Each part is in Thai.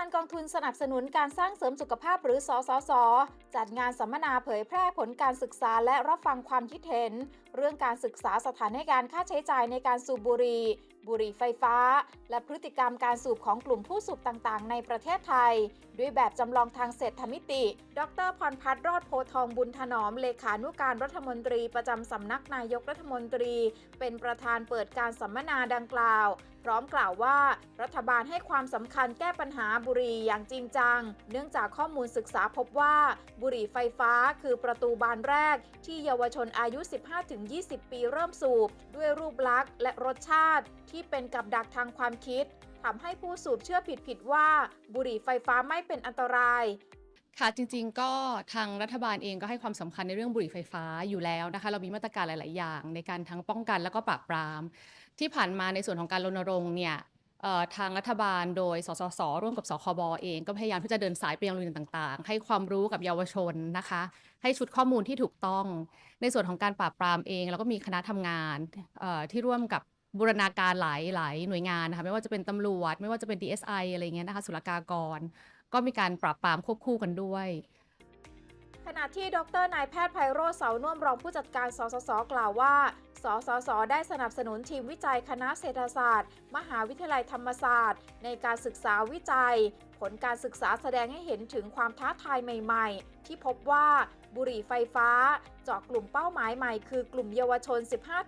านกองทุนสนับสนุนการสร้างเสริมสุขภาพหรือสสส จัดงานสัมมนาเผยแพร่ผลการศึกษาและรับฟังความคิดเห็น เรื่องการศึกษาสถานการณ์ค่าใช้จ่ายในการสูบบุหรี่บุหรี่ไฟฟ้า และพฤติกรรมการสูบของกลุ่มผู้สูบต่างๆ ในประเทศไทย ด้วยแบบจำลองทางเศรษฐมิติ ดรพรพัฒน์รอดโพทองบุญถนอม เลขานุการรัฐมนตรีประจำสำนักนายกรัฐมนตรี เป็นประธานเปิดการสัมมนาดังกล่าว พร้อมกล่าวว่า รัฐบาลให้ความสำคัญแก้ปัญหาบุหรี่อย่างจริงจัง เนื่องจากข้อมูลศึกษาพบว่า บุหรี่ไฟฟ้าคือประตูบานแรก ที่เยาวชนอายุ 15-20 ปีเริ่มสูบ ด้วยรูปลักษณ์และรสชาติที่เป็นกับดักทางความคิดทำให้ผู้สูบเชื่อผิดๆว่า บุหรี่ไฟฟ้าไม่เป็นอันตรายค่ะจริงๆก็ทางรัฐบาลเองก็ให้ความสำคัญในเรื่องบุหรี่ไฟฟ้าอยู่แล้วนะคะ เรามีมาตรการหลาย ๆ อย่าง ในการทั้งป้องกันแล้วก็ปราบปราม ที่ผ่านมาในส่วนของการรณรงค์เนี่ยทางรัฐบาลโดย สสส ร่วมกับสคบเอง ก็พยายามที่จะเดินสายไปยังโรงเรียนต่าง ๆ ให้ความรู้กับเยาวชนนะคะ ให้ชุดข้อมูลที่ถูกต้อง ในส่วนของการปราบปรามเองเราก็มีคณะทำงานที่ร่วมกับ บูรณาการหลายหลายหน่วยงานนะคะไม่ว่าจะเป็นตำรวจ ไม่ว่าจะเป็น DSI อะไรเงี้ยนะคะศุลกากร ก็มีการปรับปรามควบคู่กันด้วย ขณะที่ดรนายแพทย์ไพโรจน์เสาน่วมรองผู้จัดการสสสกล่าวว่า สสสได้สนับสนุนทีมวิจัยคณะเศรษฐศาสตร์ มหาวิทยาลัยธรรมศาสตร์ ในการศึกษาวิจัย ผลการศึกษาแสดงให้เห็นถึงความท้าทายใหม่ ๆ ที่พบว่าบุหรี่ไฟฟ้าเจาะกลุ่มเป้าหมายใหม่คือกลุ่มเยาวชน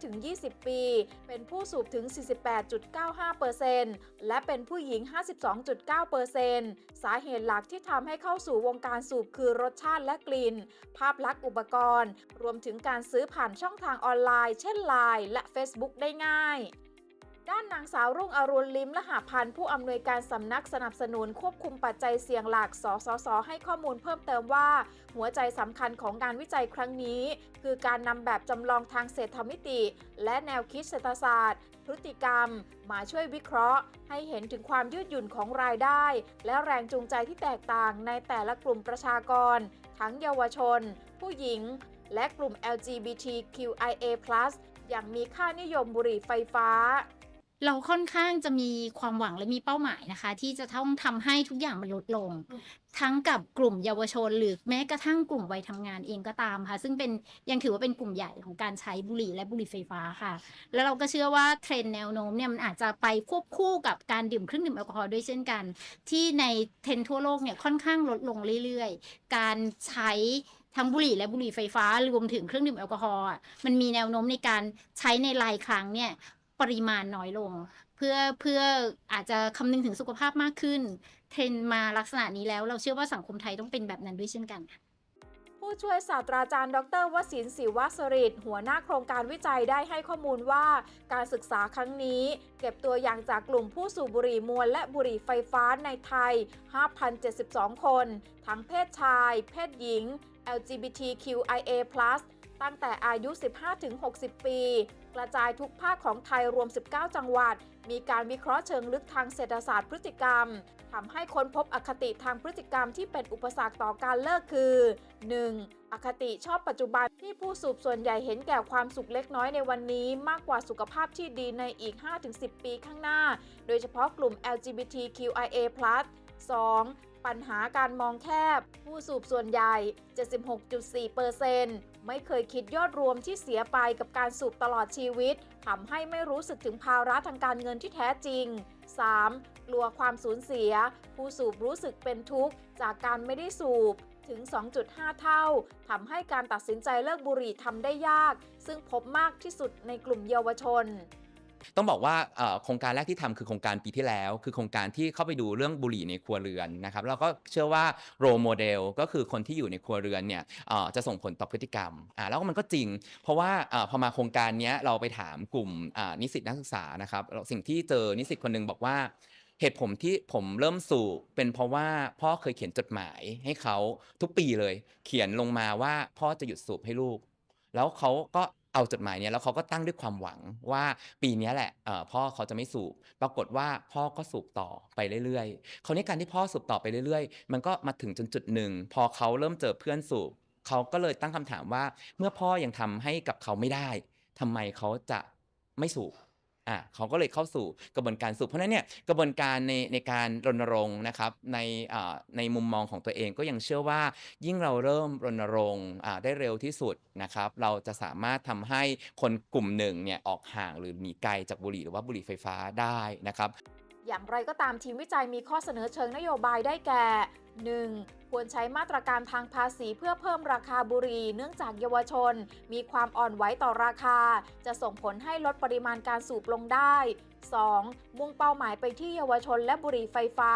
15-20 ปี เป็นผู้สูบถึง 48.95%และเป็นผู้หญิง 52.9%สาเหตุหลักที่ทำให้เข้าสู่วงการสูบคือรสชาติและกลิ่น ภาพลักษณ์อุปกรณ์ รวมถึงการซื้อผ่านช่องทางออนไลน์ เช่น Line และ Facebook ได้ง่าย ด้านนางสาวรุ่งอรุณลิมละหาพันธ์ผู้อำนวยการสำนักสนับสนุนควบคุมปัจจัยเสี่ยงหลัก สสส ให้ข้อมูลเพิ่มเติมว่า หัวใจสำคัญของงานวิจัยครั้งนี้ คือการนำแบบจำลองทางเศรษฐมิติ และแนวคิดเศรษฐศาสตร์ พฤติกรรม มาช่วยวิเคราะห์ ให้เห็นถึงความยืดหยุ่นของรายได้ และแรงจูงใจที่แตกต่างในแต่ละกลุ่มประชากร ทั้งเยาวชน ผู้หญิง และกลุ่ม LGBTQIA+ อย่างมีค่านิยมบุหรี่ไฟฟ้า เราค่อนข้างจะมีความหวังและมีเป้าหมายนะคะ ที่จะต้องทำให้ทุกอย่างมันลดลง ทั้งกับกลุ่มเยาวชนหรือแม้กระทั่งกลุ่มวัยทำงานเองก็ตามค่ะ ซึ่งเป็นยังถือว่าเป็นกลุ่มใหญ่ของการใช้บุหรี่และบุหรี่ไฟฟ้าค่ะ แล้วเราก็เชื่อว่าเทรนด์แนวโน้มเนี่ยมันอาจจะไปควบคู่กับการดื่มเครื่องดื่มแอลกอฮอล์ด้วยเช่นกัน ที่ในเทรนด์ทั่วโลกเนี่ยค่อนข้างลดลงเรื่อยๆ การใช้ทั้งบุหรี่และบุหรี่ไฟฟ้ารวมถึงเครื่องดื่มแอลกอฮอล์อะมันมีแนวโน้มในการใช้ในรายครั้งเนี่ย ปริมาณน้อยลง เพื่อเพื่ออาจจะคำนึงถึงสุขภาพมากขึ้น เทรนมาลักษณะนี้แล้วเราเชื่อว่าสังคมไทยต้องเป็นแบบนั้นด้วยเช่นกันค่ะผู้ช่วยศาสตราจารย์ ดรวสินทร์ศิวสริตหัวหน้าโครงการวิจัยได้ให้ข้อมูลว่า การศึกษาครั้งนี้ เก็บตัวอย่างจากกลุ่มผู้สูบบุหรี่มวลและบุหรี่ไฟฟ้าในไทย 5,072 คน ทั้งเพศชาย เพศหญิง LGBTQIA+ ตั้งแต่อายุ 15-60 ปี กระจายทุกภาคของไทยรวม 19 จังหวัด มีการวิเคราะห์เชิงลึกทางเศรษฐศาสตร์พฤติกรรมทำให้ค้นพบอคติทางพฤติกรรมที่เป็นอุปสรรคต่อการเลิกคือ 1. อคติชอบปัจจุบันที่ผู้สูบส่วนใหญ่เห็นแก่ความสุขเล็กน้อยในวันนี้ มากกว่าสุขภาพที่ดีในอีก 5-10 ปีข้างหน้า โดยเฉพาะกลุ่ม LGBTQIA+ 2. ปัญหาการมองแคบ ผู้สูบส่วนใหญ่ 76.4%ไม่เคยคิดยอดรวมที่เสียไปกับการสูบตลอดชีวิตทำให้ไม่รู้สึกถึงภาระทางการเงินที่แท้จริง 3. กลัวความสูญเสีย ผู้สูบรู้สึกเป็นทุกข์จากการไม่ได้สูบถึง 2.5 เท่า ทำให้การตัดสินใจเลิกบุหรี่ทำได้ยาก ซึ่งพบมากที่สุดในกลุ่มเยาวชน ต้องบอกว่าโครงการแรกที่ทำคือโครงการปีที่แล้ว คือโครงการที่เข้าไปดูเรื่องบุหรี่ในครัวเรือนนะครับแล้วก็เชื่อว่าโรโมเดลก็คือคนที่อยู่ในครัวเรือนเนี่ยจะส่งผลต่อพฤติกรรมอ่าแล้วก็มันก็จริง เพราะว่าอพอมาโครงการนี้เราไปถามกลุ่มนิสิตนักศึกษานะครับสิ่งที่เจอนิสิตคนหนึงบอกว่าเหตุผมที่ผมเริ่มสูบเป็นเพราะว่าพ่อเคยเขียนจดหมายให้เขาทุกปีเลย เขียนลงมาว่าพ่อจะหยุดสูบให้ลูก แล้วเขาก็ เอาจดหมายเนี้ยแล้วเขาก็ตั้งด้วยความหวังว่าปีนี้แหละพ่อเขาจะไม่สูบ ปรากฏว่าพ่อก็สูบต่อไปเรื่อยๆคราวนี้การที่พ่อสูบต่อไปเรื่อยๆ มันก็มาถึงจนจุดหนึ่ง พอเขาเริ่มเจอเพื่อนสูบเขาก็เลยตั้งคำถามว่า เมื่อพ่อยังทำให้กับเขาไม่ได้ทำไมเขาจะไม่สูบ อะเขาก็เลยเข้าสู่กระบวนการสูบเพราะฉะนั้นเนี่ยกระบวนการในในการรณรงค์นะครับในในมุมมองของตัวเองก็ยังเชื่อว่า ยิ่งเราเริ่มรณรงค์ได้เร็วที่สุดนะครับ เราจะสามารถทำให้คนกลุ่มหนึ่งเนี่ยออกห่างหรือหนีไกลจากบุหรี่หรือว่าบุหรี่ไฟฟ้าได้นะครับ อย่างไรก็ตามทีมวิจัยมีข้อเสนอเชิงนโยบายได้แก่ 1. ควรใช้มาตรการทางภาษีเพื่อเพิ่มราคาบุหรี่เนื่องจากเยาวชน มีความอ่อนไหวต่อราคา จะส่งผลให้ลดปริมาณการสูบลงได้ 2. มุ่งเป้าหมายไปที่เยาวชนและบุหรี่ไฟฟ้า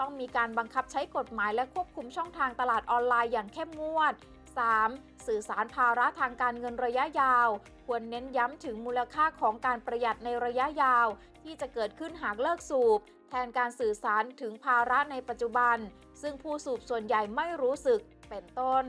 ต้องมีการบังคับใช้กฎหมายและควบคุมช่องทางตลาดออนไลน์อย่างเข้มงวด 3. สื่อสารภาระทางการเงินระยะยาว ควรเน้นย้ำถึงมูลค่าของการประหยัดในระยะยาว ที่จะเกิดขึ้นหากเลิกสูบ แทนการสื่อสารถึงภาระในปัจจุบัน ซึ่งผู้สูบส่วนใหญ่ไม่รู้สึกเป็นต้น